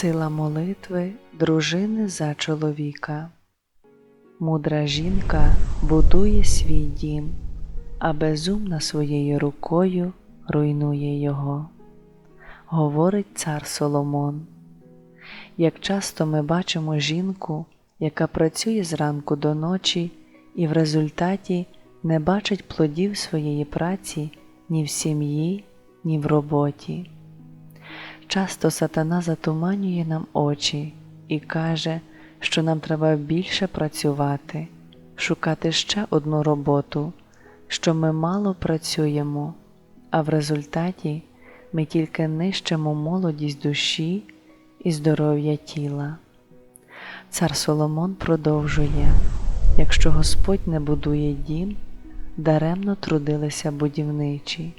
Сила молитви дружини за чоловіка. Мудра жінка будує свій дім, а безумна своєю рукою руйнує його. Говорить цар Соломон. Як часто ми бачимо жінку, яка працює зранку до ночі і в результаті не бачить плодів своєї праці ні в сім'ї, ні в роботі. Часто сатана затуманює нам очі і каже, що нам треба більше працювати, шукати ще одну роботу, що ми мало працюємо, а в результаті ми тільки нищимо молодість душі і здоров'я тіла. Цар Соломон продовжує якщо Господь не будує дім, даремно трудилися будівничі,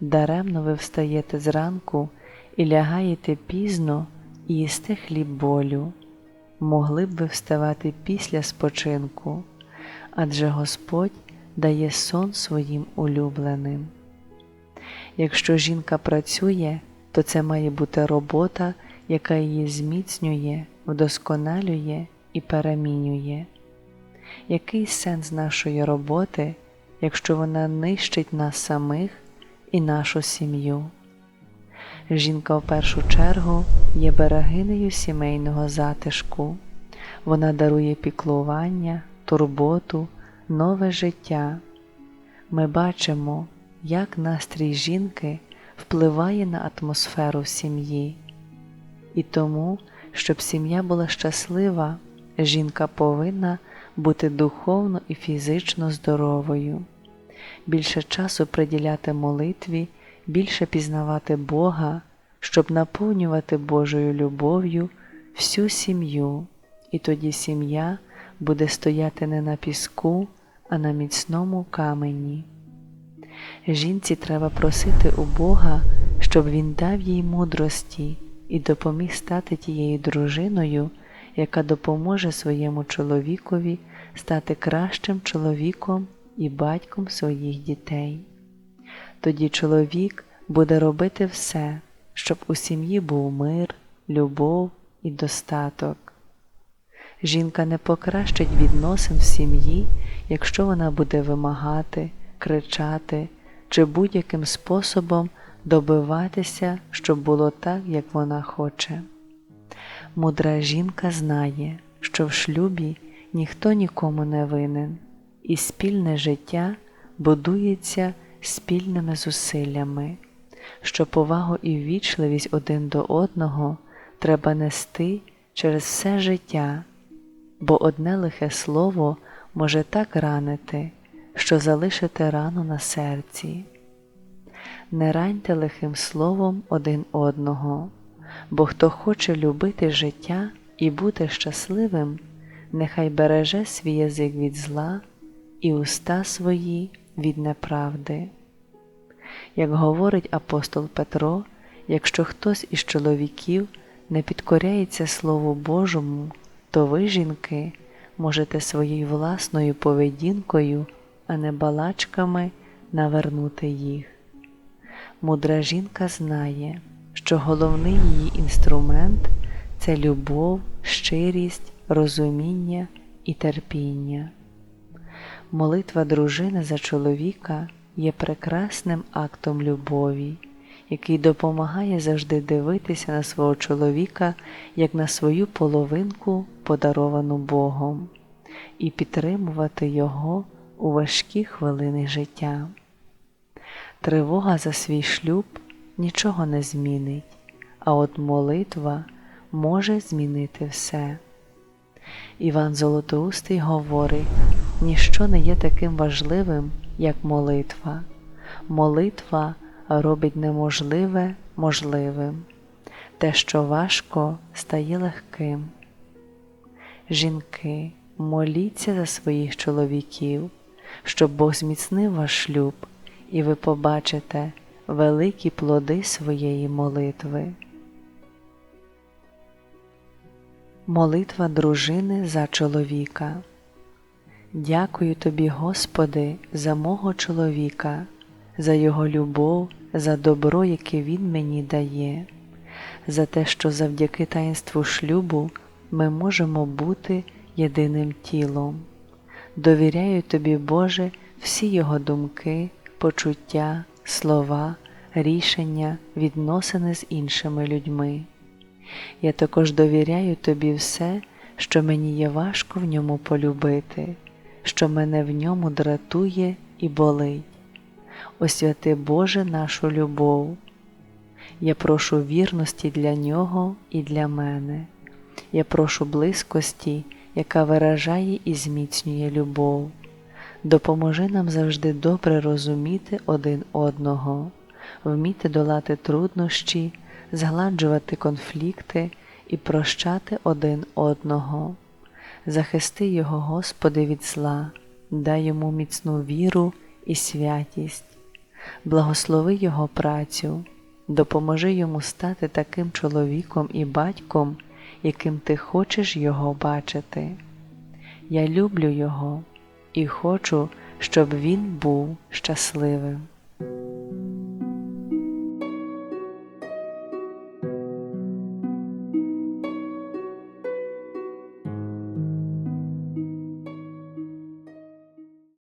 даремно ви встаєте зранку і лягаєте пізно і їсте хліб болю, могли б ви вставати після спочинку, адже Господь дає сон своїм улюбленим. Якщо жінка працює, то це має бути робота, яка її зміцнює, вдосконалює і перемінює. Який сенс нашої роботи, якщо вона нищить нас самих і нашу сім'ю? Жінка в першу чергу є берегинею сімейного затишку, вона дарує піклування, турботу, нове життя. Ми бачимо, як настрій жінки впливає на атмосферу в сім'ї. І тому, щоб сім'я була щаслива, жінка повинна бути духовно і фізично здоровою, більше часу приділяти молитві, більше пізнавати Бога, щоб наповнювати Божою любов'ю всю сім'ю, і тоді сім'я буде стояти не на піску, а на міцному камені. Жінці треба просити у Бога, щоб Він дав їй мудрості і допоміг стати тією дружиною, яка допоможе своєму чоловікові стати кращим чоловіком і батьком своїх дітей. Тоді чоловік буде робити все, щоб у сім'ї був мир, любов і достаток. Жінка не покращить відносин в сім'ї, якщо вона буде вимагати, кричати чи будь-яким способом добиватися, щоб було так, як вона хоче. Мудра жінка знає, що в шлюбі ніхто нікому не винен, і спільне життя будується спільними зусиллями, що повагу і ввічливість один до одного треба нести через все життя, бо одне лихе слово може так ранити, що залишите рану на серці. Не раньте лихим словом один одного, бо хто хоче любити життя і бути щасливим, нехай береже свій язик від зла і уста свої від неправди. Як говорить апостол Петро, якщо хтось із чоловіків не підкоряється Слову Божому, то ви, жінки, можете своєю власною поведінкою, а не балачками навернути їх. Мудра жінка знає, що головний її інструмент це любов, щирість, розуміння і терпіння. Молитва дружини за чоловіка є прекрасним актом любові, який допомагає завжди дивитися на свого чоловіка як на свою половинку, подаровану Богом, і підтримувати його у важкі хвилини життя. Тривога за свій шлюб нічого не змінить, а от молитва може змінити все. Іван Золотоустий говорить, ніщо не є таким важливим, як молитва. Молитва робить неможливе можливим, те, що важко, стає легким. Жінки, моліться за своїх чоловіків, щоб Бог зміцнив ваш шлюб, і ви побачите великі плоди своєї молитви. Молитва дружини за чоловіка. Дякую тобі, Господи, за мого чоловіка, за його любов, за добро, яке Він мені дає, за те, що завдяки таїнству шлюбу ми можемо бути єдиним тілом. Довіряю тобі, Боже, всі його думки, почуття, слова, рішення, відносини з іншими людьми. Я також довіряю тобі все, що мені є важко в ньому полюбити, що мене в ньому дратує і болить. Освяти Боже нашу любов. Я прошу вірності для нього і для мене. Я прошу близькості, яка виражає і зміцнює любов. Допоможи нам завжди добре розуміти один одного, вміти долати труднощі, згладжувати конфлікти і прощати один одного. Захисти його, Господи, від зла, дай йому міцну віру і святість, благослови Його працю, допоможи йому стати таким чоловіком і батьком, яким ти хочеш його бачити. Я люблю Його і хочу, щоб він був щасливим.